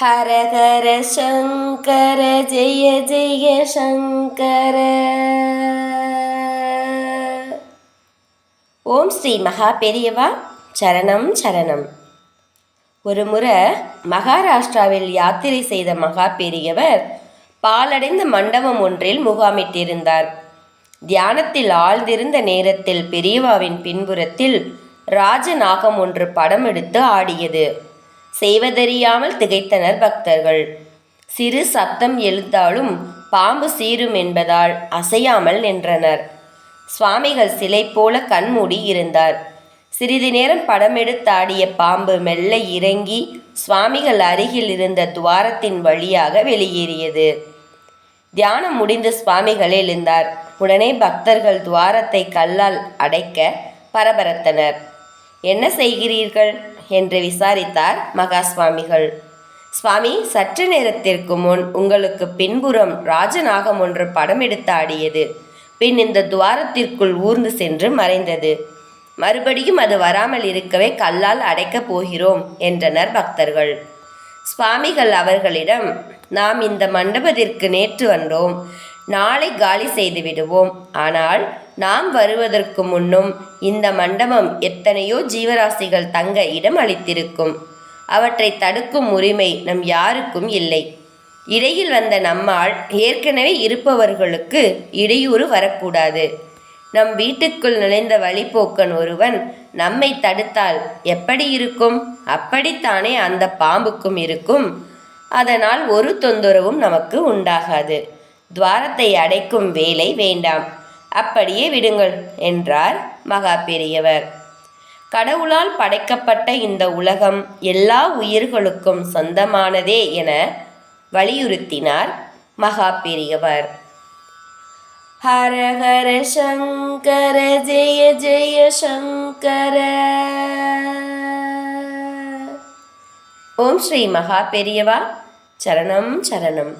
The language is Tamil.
ஹர ஹர சங்கர ஜெய ஜெய சங்கர ஓம் ஸ்ரீ மகா பெரியவா சரணம் சரணம் ஒரு முறை மகாராஷ்டிராவில் யாத்திரை செய்த மகா பெரியவர் பாலடைந்த மண்டபம் ஒன்றில் முகாமிட்டிருந்தார். தியானத்தில் ஆழ்ந்திருந்த நேரத்தில் பெரியவாவின் பின்புறத்தில் ராஜநாகம் ஒன்று படம் எடுத்து ஆடியது. செய்வதறியாமல் திகைத்தனர் பக்தர்கள். சிறு சத்தம் எழுந்தாலும் பாம்பு சீரும் என்பதால் அசையாமல் நின்றனர். சுவாமிகள் சிலை போல கண்மூடி இருந்தார். சிறிது நேரம் படமெடுத்தாடிய பாம்பு மெல்ல இறங்கி சுவாமிகள் அருகில் இருந்த துவாரத்தின் வழியாக வெளியேறியது. தியானம் முடிந்து சுவாமிகள் எழுந்தார். உடனே பக்தர்கள் துவாரத்தை கல்லால் அடைக்க பரபரத்தனர். என்ன செய்கிறீர்கள்? என்று விசாரித்தார் மகா சுவாமிகள் சுவாமி சற்று நேரத்திற்கு முன் உங்களுக்கு பின்புறம் ராஜநாகம் ஒன்று படம் எடுத்து ஆடியது. பின் இந்த துவாரத்திற்குள் ஊர்ந்து சென்று மறைந்தது. மறுபடியும் அது வராமல் இருக்கவே கல்லால் அடைக்கப் போகிறோம் என்றனர் பக்தர்கள். சுவாமிகள் அவர்களிடம் நாம் இந்த மண்டபத்திற்கு நேற்று வந்தோம். நாளை காலி செய்து விடுவோம். ஆனால் நாம் வருவதற்கு முன்னும் இந்த மண்டபம் எத்தனையோ ஜீவராசிகள் தங்க இடம் அளித்திருக்கும். அவற்றை தடுக்கும் உரிமை நம் யாருக்கும் இல்லை. இடையில் வந்த நம்மால் ஏற்கனவே இருப்பவர்களுக்கு இடையூறு வரக்கூடாது. நம் வீட்டுக்குள் நுழைந்த வழிபோக்கன் ஒருவன் நம்மை தடுத்தால் எப்படி இருக்கும்? அப்படித்தானே அந்த பாம்புக்கும் இருக்கும். அதனால் ஒரு தொந்தரவும் நமக்கு உண்டாகாது. துவாரத்தை அடைக்கும் வேலை வேண்டாம். அப்படியே விடுங்கள் என்றார் மகா பெரியவர். கடவுளால் படைக்கப்பட்ட இந்த உலகம் எல்லா உயிர்களுக்கும் சொந்தமானதே என வலியுறுத்தினார் மகா பெரியவர். ஹர ஹர சங்கர ஜெய ஜெய சங்கர. ஓம் ஸ்ரீ மகா பெரியவா. சரணம் சரணம்.